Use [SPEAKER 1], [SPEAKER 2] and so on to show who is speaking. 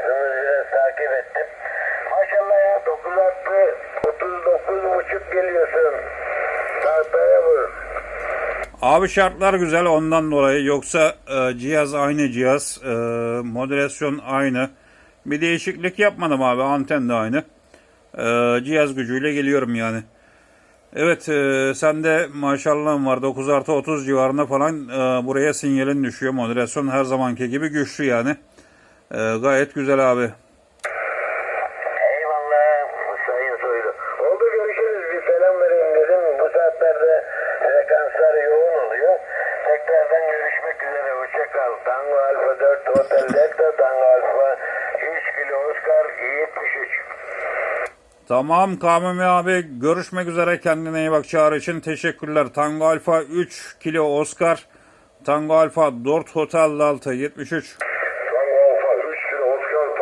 [SPEAKER 1] Biraz takip ettim. Maşallah ya 9 attı 39 buçuk geliyorsun. Tahtaya vur.
[SPEAKER 2] Abi şartlar güzel ondan dolayı. Yoksa e, cihaz aynı cihaz. E, moderasyon aynı. Bir değişiklik yapmadım abi. Anten de aynı. E, cihaz gücüyle geliyorum yani. Evet e, sende maşallahın var 9 artı 30 civarında falan e, buraya sinyalin düşüyor. Moderasyon her zamanki gibi güçlü yani. E, gayet güzel abi.
[SPEAKER 1] Eyvallah Sayın Soylu. Oldu görüşürüz bir selam vereyim dedim. Bu saatlerde frekanslar yoğun oluyor. Tekrardan görüşmek üzere. Hoşçakal. Tango Alfa 4 Hotel Delta Tango Alfa 3 kilo Oscar 73.
[SPEAKER 2] Tamam Kamil abi görüşmek üzere kendine iyi bak çağrı için teşekkürler. Tango Alfa 3 kilo Oscar. Tango Alfa 4 Hotel Delta 73.